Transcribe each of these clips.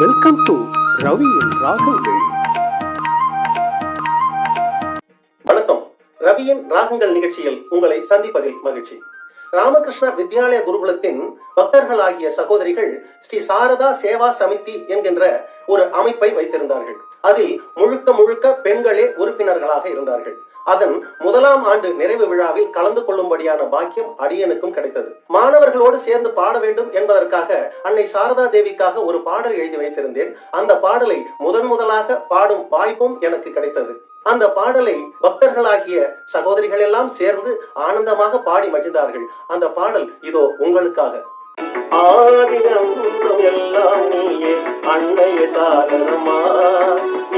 Welcome to ரவியின் ராகங்கள் வணக்கம். ரவியின் ராகங்கள் நிகழ்ச்சியில் உங்களை சந்திப்பதில் மகிழ்ச்சி. ராமகிருஷ்ண வித்யாலய குருகுலத்தின் பக்தர்களாகிய சகோதரிகள் ஸ்ரீ சாரதா சேவா சமிதி என்கின்ற ஒரு அமைப்பை வைத்திருந்தார்கள். அதில் முழுக்க முழுக்க பெண்களே உறுப்பினர்களாக இருந்தார்கள். அதன் முதலாம் ஆண்டு நிறைவு விழாவில் கலந்து கொள்ளும்படியான பாக்கியம் அடியனுக்கும் கிடைத்தது. மாணவர்களோடு சேர்ந்து பாட வேண்டும் என்பதற்காக அன்னை சாரதா தேவிக்காக ஒரு பாடல் எழுதி வைத்திருந்தேன். அந்த பாடலை முதன் முதலாக பாடும் வாய்ப்பும் எனக்கு கிடைத்தது. அந்த பாடலை பக்தர்களாகிய சகோதரிகள் எல்லாம் சேர்ந்து ஆனந்தமாக பாடி மகிழ்ந்தார்கள். அந்த பாடல் இதோ உங்களுக்காக. ஆதிரம் எல்லாம் நீயே அன்னைய சாரணமா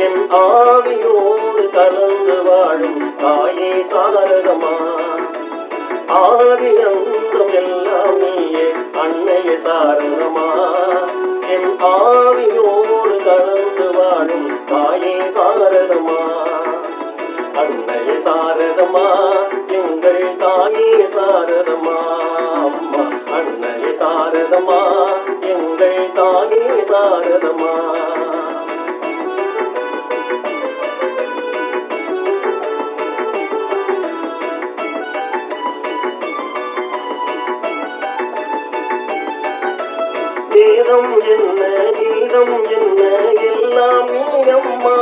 என் ஆவியோடு கலந்து வாழும் தாயே சாரதமா? ஆதி அந்தம் எல்லாம் நீயே அன்னைய சாரணமா என் ஆவியோடு கலந்து வேதம் என்ன கீதம் என்ன எல்லாம் நீ அம்மா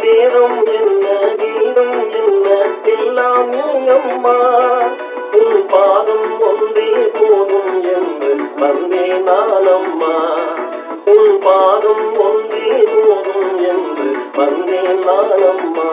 வேதம் என்ன கீதம் என்ன எல்லாம் நீ அம்மா உன் பாதம் ஒன்றே போதும் என்று வந்தே நானம்மா. உன் பாதம் ஒன்றே போதும் என்று வந்தே நானம்மா.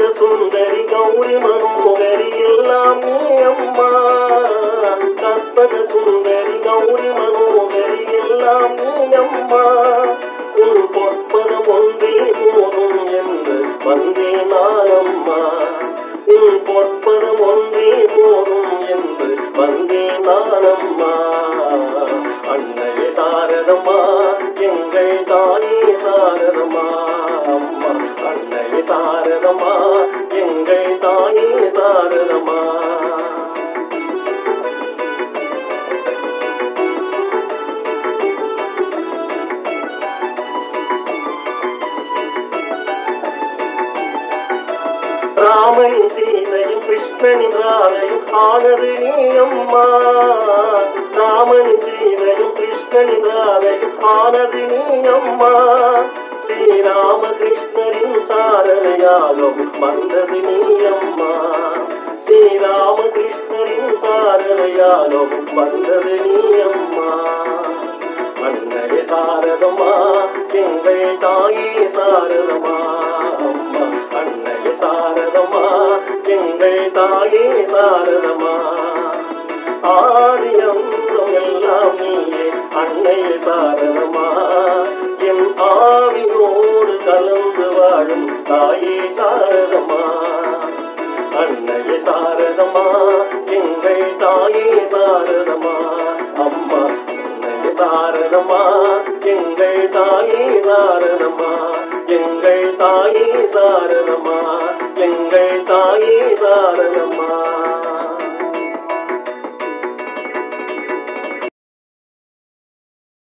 கற்பக சுந்தரி கௌரி மனோகரி எல்லாம் அம்மா. கற்பக சுந்தரி கௌரி மனோகரி எல்லாம் அம்மா. உன் பொற்பதம் ஒன்றே போதும் என்று வந்தே நான் உன் பொற்பதம் ஒன்றே போதும் என்று வந்தே நான் அம்மா அன்னைய சாரதமா எங்கள் தானே சாரதமா அம்மா அன்னை சாரதமா எங்கள் தாயே சாரதமா ராமன் சீதையும் கிருஷ்ணனின் ராதையும் ஆனது நீ அம்மா. ராமன் சீதையும் கிருஷ்ணனின் ராதையும் ஆனது நீ அம்மா. ஸ்ரீராமகிருஷ்ணரின் சாரணையாலும் வந்தது நீ அம்மா. ஸ்ரீராம கிருஷ்ணரின் வந்தது நீ அம்மா. அன்னைய சாரதமா எங்கள் தாயே சாரதமா அன்னைய சாரதமா எங்கள் தாயே சாரதமா ஆதியந்தம் எல்லாம் நீயே அன்னைய சாரதமா தாயே சாரதம்மா. அன்னையே சாரதம்மா எங்கள் தாயே சாரதம்மா. அம்மா அன்னையே சாரதம்மா எங்கள் தாயே சாரதம்மா. எங்கள் தாயே சாரதம்மா எங்கள் தாயே சாரதம்மா.